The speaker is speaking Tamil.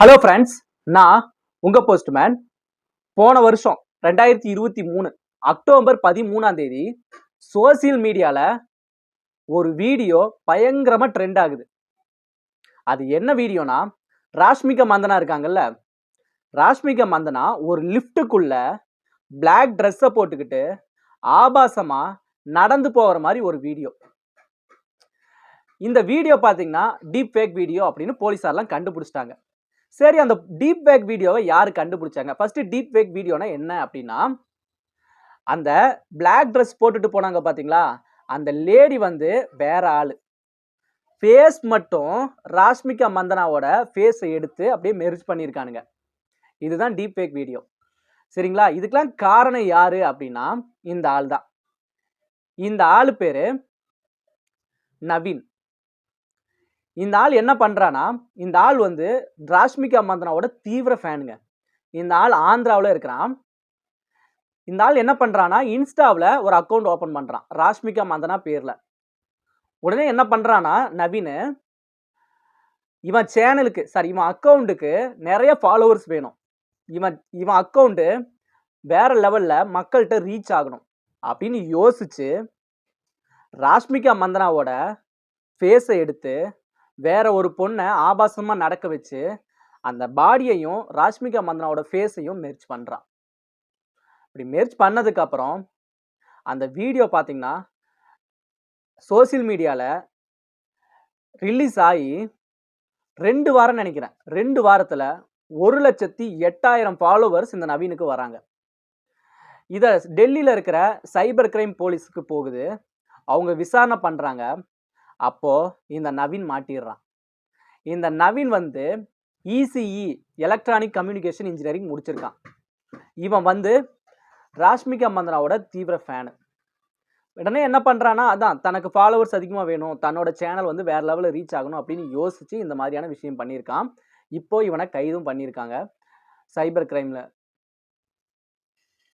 ஹலோ ஃப்ரெண்ட்ஸ் நான் உங்கள் போஸ்ட்மேன் போன வருஷம் ரெண்டாயிரத்தி இருபத்தி மூணு அக்டோபர் பதிமூணாம் தேதி சோசியல் மீடியாவில் ஒரு வீடியோ பயங்கரமாக ட்ரெண்ட் ஆகுது. அது என்ன வீடியோனா ராஷ்மிகா மந்தனா இருக்காங்கல்ல? ராஷ்மிகா மந்தனா ஒரு லிஃப்ட்டுக்குள்ள பிளாக் ட்ரெஸ்ஸை போட்டுக்கிட்டு ஆபாசமாக நடந்து போகிற மாதிரி ஒரு வீடியோ இந்த வீடியோ பார்த்தீங்கன்னா டீப் ஃபேக் வீடியோ அப்படின்னு போலீஸார்லாம் கண்டுபிடிச்சிட்டாங்க. சரி அந்த டீப் பேக் வீடியோவை யார் கண்டுபிடிச்சாங்க? ஃபர்ஸ்ட் டீப் பேக் வீடியோனா என்ன அப்படின்னா அந்த பிளாக் ட்ரெஸ் போட்டுட்டு போனாங்க பார்த்தீங்களா அந்த லேடி வந்து வேற ஆள். ஃபேஸ் மட்டும் ராஷ்மிகா மந்தனாவோட ஃபேஸை எடுத்து அப்படியே மெரிச் பண்ணியிருக்கானுங்க இதுதான் டீப் பேக் வீடியோ சரிங்களா? இதுக்கெல்லாம் காரணம் யார் அப்படின்னா இந்த ஆள் தான் இந்த ஆள் பேர் நவீன். இந்த ஆள் என்ன பண்ணுறான்னா இந்த ஆள் வந்து ராஷ்மிகா மந்தனாவோட தீவிர ஃபேனுங்க. இந்த ஆள் ஆந்திராவில் இருக்கிறான். இந்த ஆள் என்ன பண்ணுறான்னா இன்ஸ்டாவில் ஒரு அக்கௌண்ட் ஓப்பன் பண்ணுறான் ராஷ்மிகா மந்தனா பேரில். உடனே என்ன பண்ணுறான்னா நவீன் இவன் சேனலுக்கு சாரி இவன் அக்கௌண்ட்டுக்கு நிறைய ஃபாலோவர்ஸ் வேணும். இவன் இவன் அக்கௌண்ட்டு வேற லெவலில் மக்கள்கிட்ட ரீச் ஆகணும். அப்படின்னு யோசிச்சு ராஷ்மிகா மந்தனாவோட ஃபேஸை எடுத்து வேற ஒரு பொண்ணை ஆபாசமா நடக்க வச்சு அந்த பாடியையும் ராஷ்மிகா மந்தனாவோட ஃபேஸையும் மெர்ச் பண்ணுறான் இப்படி மெர்ச் பண்ணதுக்கப்புறம் அந்த வீடியோ பார்த்தீங்கன்னா சோசியல் மீடியாவில் ரிலீஸ் ஆகி ரெண்டு வாரம் நினைக்கிறேன். ரெண்டு வாரத்தில் ஒரு லட்சத்தி எட்டாயிரம் ஃபாலோவர்ஸ் இந்த நவீனுக்கு வராங்க. இதை டெல்லியில் இருக்கிற சைபர் கிரைம் போலீஸுக்கு போகுது. அவங்க விசாரணை பண்ணுறாங்க அப்போது இந்த நவீன் மாட்டிடுறான். இந்த நவீன் வந்து இசிஇ எலக்ட்ரானிக் கம்யூனிகேஷன் இன்ஜினியரிங் முடிச்சிருக்கான். இவன் வந்து ராஷ்மிகா மந்தனாவோட தீவிர ஃபேனு உடனே என்ன பண்ணுறான்னா அதான் தனக்கு ஃபாலோவர்ஸ் அதிகமாக வேணும் தன்னோட சேனல் வந்து வேறு லெவலில் ரீச் ஆகணும் அப்படின்னு யோசித்து இந்த மாதிரியான விஷயம் பண்ணியிருக்கான். இப்போது இவனை கைதும் பண்ணியிருக்காங்க. சைபர் கிரைமில்